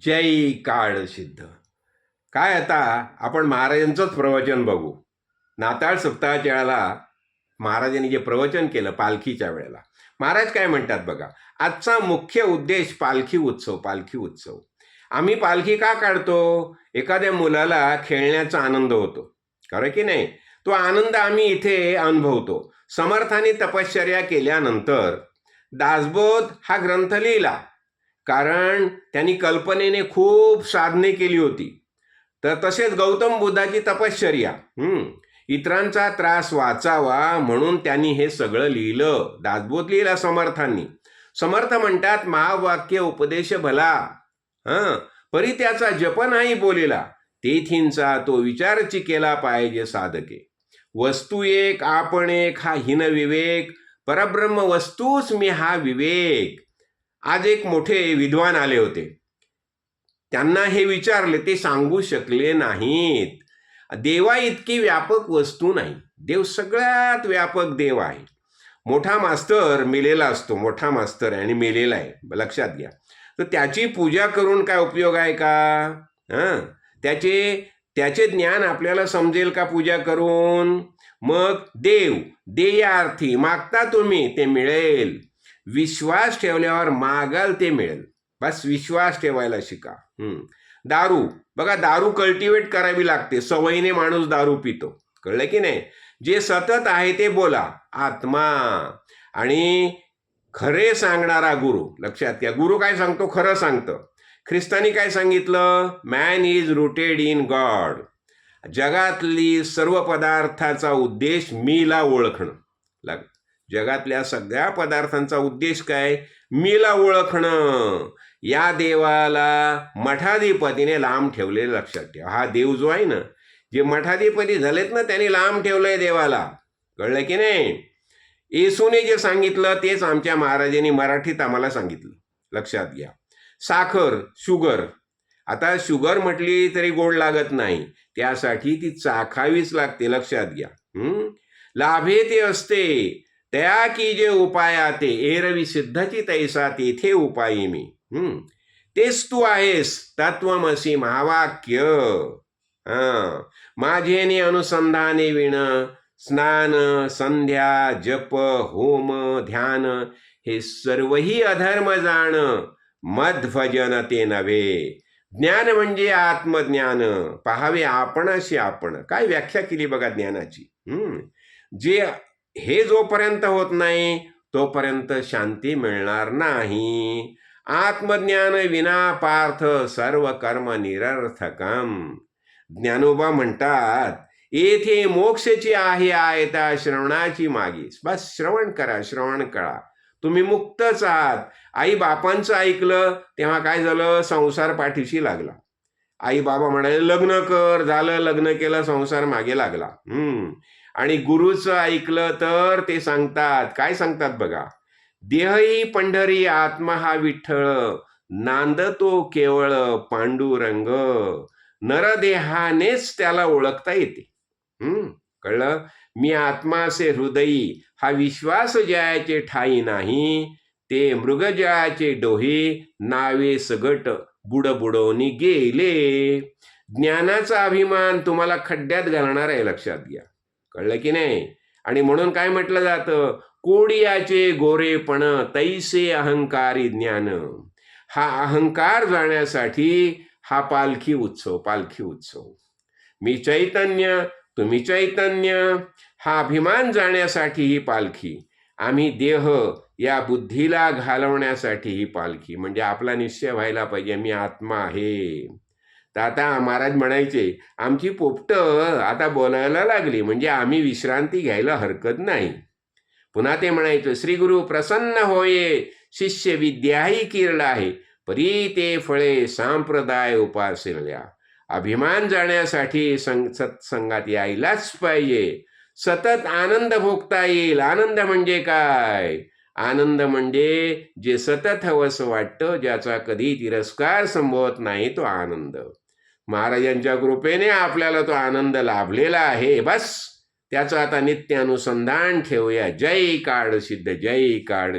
जय काळ सिद्ध. काय आता? आपण महाराजांचंच प्रवचन बघू. नाताळ सप्ताहाच्या वेळेला महाराजांनी जे प्रवचन केलं पालखीच्या वेळेला. महाराज काय म्हणतात बघा? आजचा मुख्य उद्देश पालखी उत्सव पालखी उत्सव. आम्ही पालखी का काढतो? एखाद्या मुलाला खेळण्याचा आनंद होतो. खरं की नाही? तो आनंद आम्ही इथे अनुभवतो. समर्थाने तपश्चर्या केल्यानंतर दासबोध हा ग्रंथ लिहिला. कारण त्यांनी कल्पनेने खूप साधने केली होती. तर तसेच गौतम बुद्धाची तपश्चर्या. इतरांचा त्रास वाचावा म्हणून त्यांनी हे सगळं लिहिलं. दासबोध लिहिला समर्थांनी. समर्थ म्हणतात महावाक्य उपदेश भला. हं. परी त्याचा जप नाही बोलेला. तेथींचा तो विचारची केला पाहिजे साधके. वस्तू एक आपण एक हा हिन विवेक. परब्रह्म वस्तूच मी हा विवेक. आज एक मोठे विद्वान आले होते. त्यांना हे विचारले ते सांगू शकले नाहीत. देवा इतकी व्यापक वस्तू नाही. देव सगळ्यात व्यापक देव आहे. मोठा मास्तर मेलेला असतो मोठा मास्तर आहे आणि मेलेला आहे. लक्षात घ्या. तर त्याची पूजा करून काय उपयोग आहे का? हां? त्याचे त्याचे ज्ञान आपल्याला समजेल का पूजा करून? मग देव देयार्थी मागता तुम्ही ते मिळेल. विश्वास ठेवल्यावर मागाल ते मिळेल. बस विश्वास ठेवायला शिका. दारू. बघा दारू कल्टिवेट करावी लागते. सवयीने माणूस दारू पितो. कळलं की नाही? जे सतत आहे ते बोला. आत्मा. आणि खरे सांगणारा गुरु. लक्षात घ्या. गुरु काय सांगतो? खरं सांगतं. ख्रिस्तानी काय सांगितलं? Man is rooted in God जगातली सर्व पदार्थाचा उद्देश मीला ओळखणं. लग जगातल्या सगळ्या पदार्थांचा उद्देश काय? मीला ओळखणं. या देवाला मठाधिपतीने लांब ठेवलेलं लक्षात ठेवा. हा देव जो आहे ना जे मठाधिपती झालेत ना त्यांनी लांब ठेवलंय देवाला. कळलं की नाही? येसूने जे सांगितलं तेच आमच्या महाराजांनी मराठीत आम्हाला सांगितलं. लक्षात घ्या. साखर शुगर. आता शुगर म्हटली तरी गोड लागत नाही. त्यासाठी ती चाखावीच लागते. लक्षात घ्या. लाभे ते असते. त्या की जे उपायाते एरवी सिद्धची तैसा तेथे उपायी मी. तेच तू आहेस तत्वमसी महावाक्य. हां. माझेने अनुसंधाने विण स्नान संध्या जप होम ध्यान हे सर्वही अधर्म जाण मध्वजन ते नव्हे. ज्ञान म्हणजे आत्मज्ञान. पहावे आपणाशी आपण. काय व्याख्या केली बघा ज्ञानाची. जे हे जोपर्यंत होत नाही तोपर्यंत शांती मिळणार नाही. आत्मज्ञान विना पार्थ सर्व कर्म निरर्थकम. ज्ञानोबा म्हणतात येथे मोक्षची आहे आयता श्रवणाची मागीस बस श्रवण करा श्रवण करा. तुम्ही मुक्तच आहात. आई बापांचं ऐकलं तेव्हा काय झालं? संसार पाठीशी लागला. आई बाबा म्हणाले लग्न कर. झालं लग्न केलं संसार मागे लागला. हम्म. आणि गुरुचं ऐकलं तर ते सांगतात. काय सांगतात बघा? देहही पंढरी आत्मा हा विठ्ठळ नांदतो केवळ पांडुरंग. नरदेहानेच त्याला ओळखता येते. हम्म कळलं? मी आत्मासे हृदयी हा विश्वास जयाचे ठाई नाही ते मृगजयाचे डोहे नावे सगट बुडबुडवणी गेले. ज्ञानाचा अभिमान तुम्हाला खड्ड्यात घालणार आहे लक्षात घ्या. कळलं की नाही? आणि म्हणून काय म्हटलं जातं? कोडियाचे गोरेपण तैसे अहंकारी ज्ञान. हा अहंकार जाण्यासाठी हा पालखी उत्सव पालखी उत्सव. मी चैतन्य तुम्ही चैतन्य. हा अभिमान जाण्यासाठी ही पालखी. आम्ही देह या बुद्धीला घालवण्यासाठी ही पालखी. म्हणजे आपला निश्चय व्हायला पाहिजे मी आत्मा आहे. तर आता महाराज म्हणायचे आमची पोपटं आता बोलायला लागली म्हणजे आम्ही विश्रांती घ्यायला हरकत नाही. पुन्हा ते म्हणायचं श्री गुरु प्रसन्न होये शिष्य विद्याही किरला आहे परी ते फळे सांप्रदाय उपासिल्या. अभिमान जाण्यासाठी संग सत्संगात यायलाच पाहिजे. सतत आनंद भोगता येईल. आनंद म्हणजे काय? आनंद म्हणजे जे सतत हवंसं वाटतं ज्याचा कधी तिरस्कार संभवत नाही तो आनंद. महाराजांच्या कृपेने आपल्याला तो आनंद लाभलेला आहे. बस. त्याचं आता नित्य अनुसंधान ठेवूया. जय काळ सिद्ध जय काळ